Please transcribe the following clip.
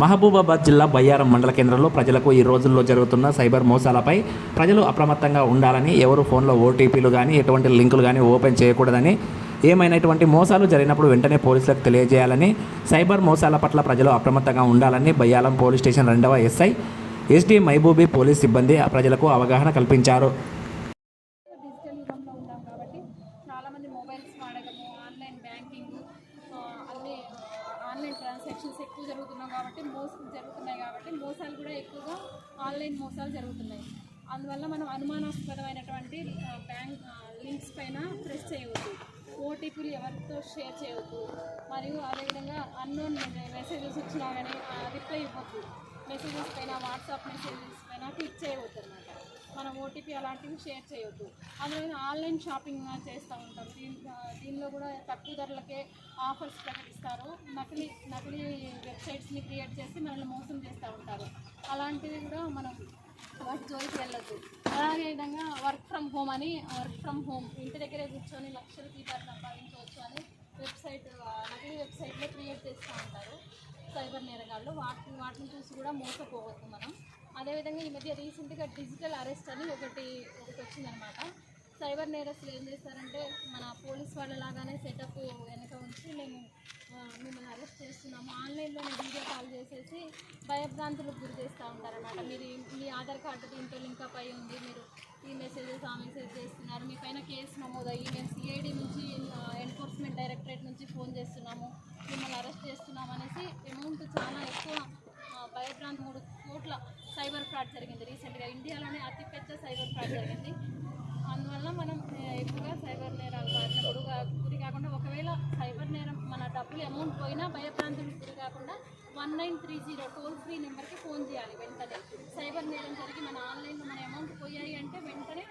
మహబూబాబాద్ జిల్లా బయ్యారం మండల కేంద్రంలో ప్రజలకు ఈ రోజుల్లో జరుగుతున్న సైబర్ మోసాలపై ప్రజలు అప్రమత్తంగా ఉండాలని ఎవరు ఫోన్లో ఓటీపీలు కానీ ఎటువంటి లింకులు కానీ ఓపెన్ చేయకూడదని ఏమైనా ఇటువంటి మోసాలు జరిగినప్పుడు వెంటనే పోలీసులకు తెలియజేయాలని సైబర్ మోసాల పట్ల ప్రజలు అప్రమత్తంగా ఉండాలని బయ్యారం పోలీస్ స్టేషన్ రెండవ ఎస్ఐ ఎస్డి మైబూబీ పోలీస్ సిబ్బంది ప్రజలకు అవగాహన కల్పించారు. సెక్షన్స్ ఎక్కువ జరుగుతున్నాం కాబట్టి మోసం జరుగుతున్నాయి కాబట్టి మోసాలు కూడా ఎక్కువగా ఆన్లైన్ మోసాలు జరుగుతున్నాయి. అందువల్ల మనం అనుమానాస్పదమైనటువంటి బ్యాంక్ లింక్స్ పైన ప్రెస్ చేయవద్దు. ఓటీపీలు ఎవరితో షేర్ చేయవద్దు. మరియు అదేవిధంగా అన్నోన్ మెసేజెస్ వచ్చినా కానీ రిప్లై ఇవ్వద్దు. మెసేజెస్ పైన వాట్సాప్ మెసేజెస్ పైన క్లిక్ చేయవద్దు అనమాట మనం ఓటీపీ అలాంటివి షేర్ చేయొద్దు. అందులో ఆన్లైన్ షాపింగ్ చేస్తూ ఉంటాం. దీని దీనిలో కూడా తక్కువ ధరలకే ఆఫర్స్ ప్రకటిస్తారు. నకిలీ నకిలీ వెబ్సైట్స్ని క్రియేట్ చేసి మనల్ని మోసం చేస్తూ ఉంటారు. అలాంటివి కూడా మనం వాటి జోలికి వెళ్ళొద్దు. అలాగే విధంగా వర్క్ ఫ్రమ్ హోమ్ అని వర్క్ ఫ్రమ్ హోమ్ ఇంటి దగ్గరే కూర్చొని లక్షలు తీపారు సంపాదించవచ్చు అని వెబ్సైట్ నకిలీ వెబ్సైట్లో క్రియేట్ చేస్తూ ఉంటారు. సైబర్ నేరగాళ్ళు. వాటి వాటిని చూసి కూడా మోసపోవద్దు మనం. అదేవిధంగా ఈ మధ్య రీసెంట్గా డిజిటల్ అరెస్ట్ అని ఒకటి ఒకటి వచ్చిందనమాట. సైబర్ నేరస్తులు ఏం చేస్తారంటే మన పోలీస్ వాళ్ళలాగానే సెటప్ వెనక ఉంచి మేము మిమ్మల్ని అరెస్ట్ చేస్తున్నాము. ఆన్లైన్లోనే వీడియో కాల్ చేసేసి భయభ్రాంతులకు గురి చేస్తూ ఉంటారన్నమాట మీరు మీ ఆధార్ కార్డు దీంతో లింకప్ అయి ఉంది. మీరు ఈ మెసేజెస్ ఆ మెసేజ్ చేస్తున్నారు. మీ పైన కేసు నమోదయ్యి మేము సిఐడి నుంచి ఎన్ఫోర్స్మెంట్ డైరెక్టరేట్ నుంచి ఫోన్ చేస్తున్నాము. మిమ్మల్ని అరెస్ట్ చేస్తున్నాం అనేసి అమౌంట్ చాలా ఎక్కువ పాయింట్ మూడు కోట్ల సైబర్ ఫ్రాడ్ జరిగింది. రీసెంట్గా ఇండియాలోనే అతిపెద్ద సైబర్ ఫ్రాడ్ జరిగింది. అందువల్ల మనం ఎక్కువగా సైబర్ నేరాలు బారిన గురి గురి కాకుండా ఒకవేళ సైబర్ నేరం మన డబ్బులు అమౌంట్ పోయినా భయభ్రాంతులకు గురి కాకుండా one nine three zero toll free నెంబర్కి ఫోన్ చేయాలి వెంటనే. సైబర్ నేరం జరిగి మన ఆన్లైన్లో మన ఎమౌంట్ పోయాయి అంటే వెంటనే